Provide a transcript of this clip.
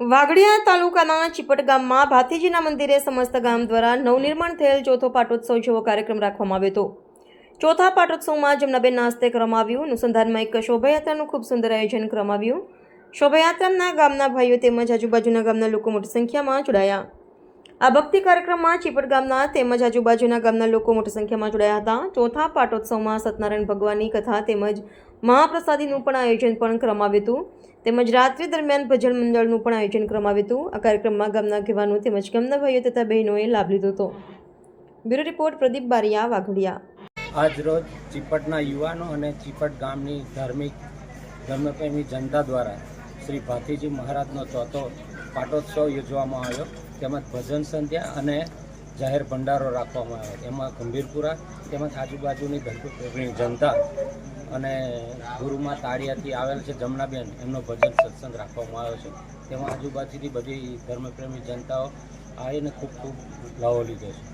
વાગડિયા તાલુકાના ચીપટ ગામમાં ભાતીજીના મંદિરે સમસ્ત ગામ દ્વારા નવનિર્માણ થયેલ ચોથો પાટોત્સવ જેવો કાર્યક્રમ રાખવામાં આવ્યો હતો. ચોથા પાટોત્સવમાં જમનાબેન નાસ્તે કરવામાં આવ્યું અનુસંધાનમાં એક શોભાયાત્રાનું ખૂબ સુંદર આયોજન કરવામાં શોભાયાત્રાના ગામના ભાઈઓ તેમજ આજુબાજુના ગામના લોકો મોટી સંખ્યામાં જોડાયા. આ ભક્તિ કાર્યક્રમમાં ચીપટ ગામના તેમજ આજુબાજુના ગામના લોકો મોટી સંખ્યામાં જોડાયા હતા. ચોથા પાટોત્સવમાં સત્યનારાયણ ભગવાનની કથા તેમજ મહાપ્રસાદીનું પણ આયોજન પણ કરવામાં આવ્યું હતું. તેમજ રાત્રિ દરમિયાન ભજન મંડળનું પણ આયોજન કરવામાં આવ્યું હતું. આ કાર્યક્રમમાં ગામના આગેવાનો તેમજ ગામના ભાઈઓ તથા બહેનોએ લાભ લીધો હતો. Bureau report Pradeep Bariya, Waghodia. આજ રોજ ચીપટના યુવાનો અને ચીપટ ગામની ધાર્મિક ધર્મપ્રેમી જનતા દ્વારા શ્રી ભાતીજી મહારાજનો ચોથો પાટોત્સવ યોજવામાં આવ્યો. તેમજ ભજન સંધ્યા અને જાહેર ભંડારો રાખવામાં આવ્યો. એમાં ગંભીરપુરા તેમજ આજુબાજુની જનતા અને ગુરુમાં તાળિયાથી આવેલ છે જમનાબેન, એમનો ભજન સત્સંગ રાખવામાં આવ્યો છે. તેમાં આજુબાજુથી બધી ધર્મપ્રેમી જનતાઓ આવીને ખૂબ ખૂબ લાવો લીધો છે.